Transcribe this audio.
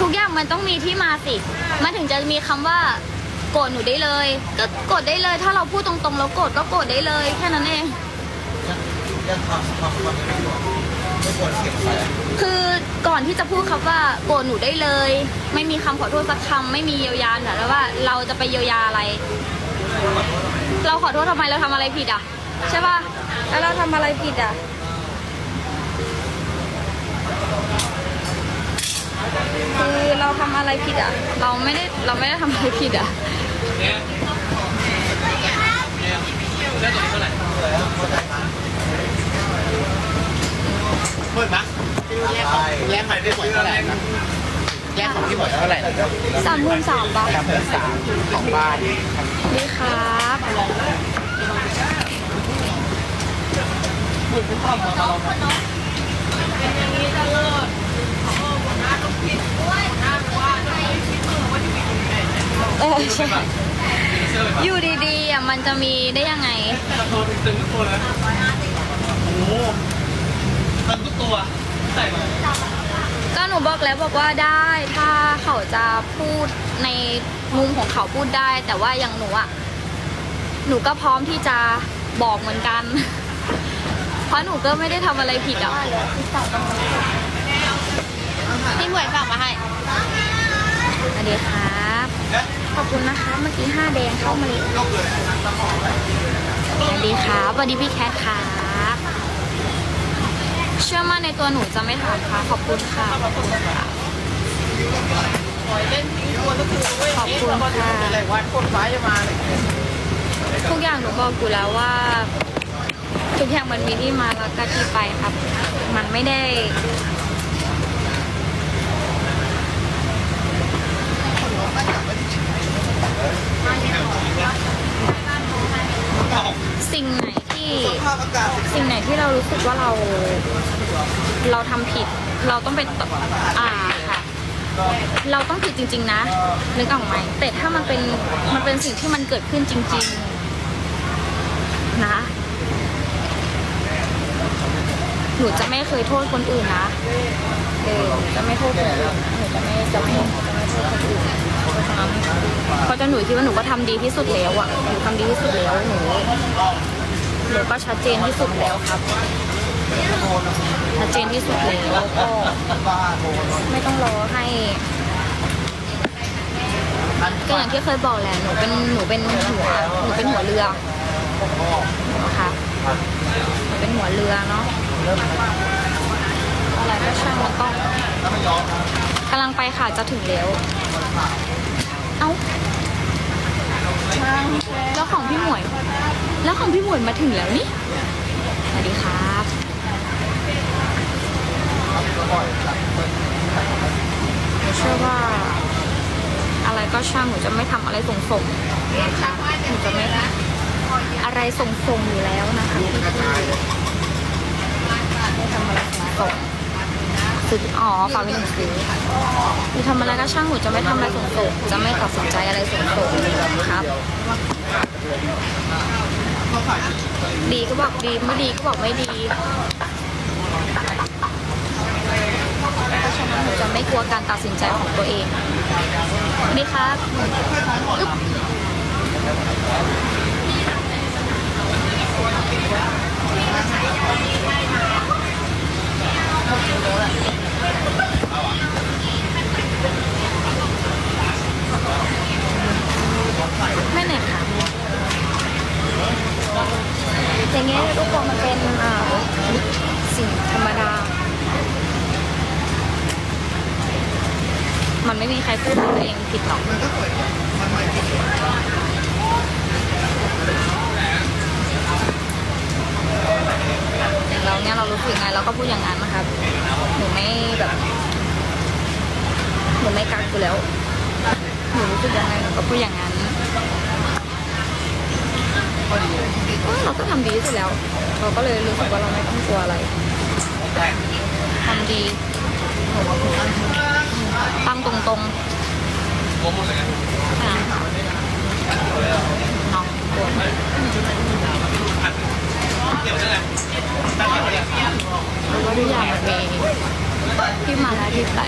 ทุกอย่างมันต้องมีที่มาสิ มันถึงจะมีคำว่าโกรธหนูได้เลย ก็โกรธได้เลย ถ้าเราพูดตรงๆแล้วโกรธก็โกรธได้เลยแค่นั้นเองยังทำทำความไม่หมดไม่ควรเก็บไปคือก่อนที่จะพูดคำว่าโกรธหนูได้เลย ไม่มีคำขอโทษสักคำไม่มีเยียวยาหน่อยแล้วว่าเราจะไปเยียวยาอะไร เราขอโทษทำไมเราทำอะไรผิดอะ ใช่ป่ะแล้วเราทำอะไรผิดอะ คือเราทำอะไรผิดอะ เราไม่ได้เราไม่ได้ทำอะไรผิดอะเปิดปะแรกของแรกของพี่หมวยเท่าไหร่นะแรกของพี่หมวยเท่าไหร่สามหมื่นสามบาทสามหมื่นสามของบ้านดีครับเออ ใช่อยู่ดีๆอะมันจะมีได้ยังไงตึงทุกตัวเลยโอ้โหตึงทุกตัวใส่มาก็หนูบอกแล้วบอกว่าได้ถ้าเขาจะพูดในมุมของเขาพูดได้ แต่ว่าอย่างหนูอะหนูก็พร้อมที่จะบอกเหมือนกัน เพราะหนูก็ไม่ได้ทำอะไรผิดอะพี่หมวยฝากมาให้สวัสดีครับ ขอบคุณนะคะ เมื่อกี้ห้าแดงเข้ามาเลยสวัสดีครับสวัสดีพี่แคทครับเชื่อมั่นในตัวหนูจะไม่ถามค่ะ ขอบคุณค่ะ ขอบคุณค่ะเล่นทิ้งตัวก็คือเว้ยขอบคุณค่ะอะไรวันคนฟ้าจะมาเลยทุกอย่างหนูบอกอยู่แล้วว่า ทุกอย่างมันมีที่มาแล้วก็ที่ไปครับ มันไม่ได้ สิ่งไหนที่ ภาพอากาศ สิ่ง ไหนที่เรารู้สึกว่าเรา เราทำผิด เราต้องเป็นอ่าค่ะ เราต้องผิดจริง ๆ นะ นึกออกไหมแต่ถ้ามันเป็นมันเป็นสิ่งที่มันเกิดขึ้นจริง ๆ นะ หนูจะไม่เคยโทษคนอื่นนะเออหนูจะไม่โทษคนอื่นหนูจะไม่จะไม่จะไม่โทษคนอื่นเพราะฉะนั้นเพราะจะหนูคิดว่าหนูก็ทำดีที่สุดแล้วอะหนูทำดีที่สุดแล้วหนู หนูก็ชัดเจนที่สุดแล้วครับ ชัดเจนที่สุดแล้วก็ไม่ต้องรอให้ก็อย่างที่เคยบอกแหละหนูเป็นหนูเป็นหัวหนูเป็นหัวเรือนะคะหนูเป็นหัวเรือเนาะอะไรก็ช่างมันต้องกำลังไปค่ะจะถึงแล้ว เอ้าแล้วของพี่หมวย แล้วของพี่หมวยมาถึงแล้วนี่ สวัสดีครับหนูเชื่อว่า อะไรก็ช่างหนูจะไม่ทำอะไรส่งๆนะคะหนูจะไม่อะไรส่งๆอยู่แล้วนะคะพี่ๆไม่ทำอะไรส่งๆซื้ออ๋อฝากไว้หนึ่งซื้อหนูทำอะไรก็ช่างหนูจะไม่ทำอะไรส่งๆจะไม่ตัดสินใจอะไรส่งๆครับ ดีก็บอกดีไม่ดีก็บอกไม่ดีเพราะฉะนั้นหนูจะไม่กลัวการตัดสินใจของตัวเองดีครับอึ๊บไม่เหนื่อยค่ะอย่างเงี้ยทุกคนมันเป็นอ่าสิ่งธรรมดา มันไม่มีใครพูดตัวเองผิดหรอกอย่างเราเนี่ยเรารู้สึกไงเราก็พูดอย่างนั้นนะครับหนูไม่แบบหนูไม่กักอยู่แล้วหนูรู้สึกยังไงหนูก็พูดอย่างนั้นเราก็ทำดีที่สุดแล้ว เราก็เลยรู้สึกว่าเราไม่ต้องกลัวอะไรทำดี ตั้งตรงๆล้มหมดเลยอะน้องกลัวเดี๋ยวจะไงตั้งแต่เรียนเพราะว่าทุกอย่างมันมีที่มาและที่ไป